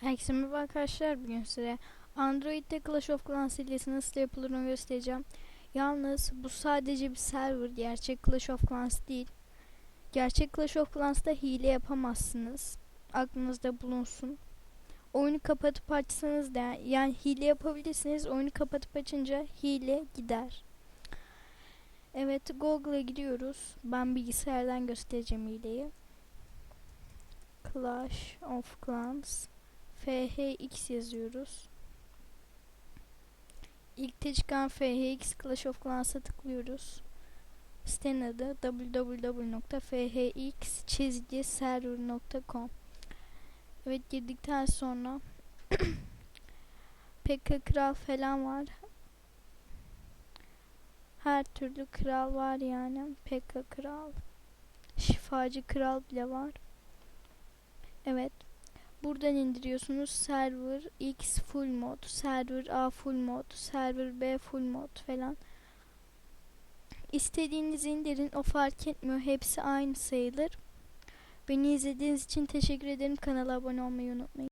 Herkese merhaba arkadaşlar. Bugün size Android'de Clash of Clans hilesi nasıl yapılır onu göstereceğim. Yalnız bu sadece bir server. Gerçek Clash of Clans değil. Gerçek Clash of Clans'ta hile yapamazsınız. Aklınızda bulunsun. Oyunu kapatıp açsanız da yani hile yapabilirsiniz. Oyunu kapatıp açınca hile gider. Evet Google'a gidiyoruz. Ben bilgisayardan göstereceğim hileyi. Clash of Clans FHX yazıyoruz. İlk çıkan FHX Clash of Clans'a tıklıyoruz. Sitenin adı www.phx-server.com Evet girdikten sonra PK Kral falan var. Her türlü kral var yani. PK Kral. Şifacı Kral bile var. Evet. Buradan indiriyorsunuz server X full mod, server A full mod, server B full mod falan. İstediğinizi indirin o fark etmiyor. Hepsi aynı sayılır. Beni izlediğiniz için teşekkür ederim. Kanala abone olmayı unutmayın.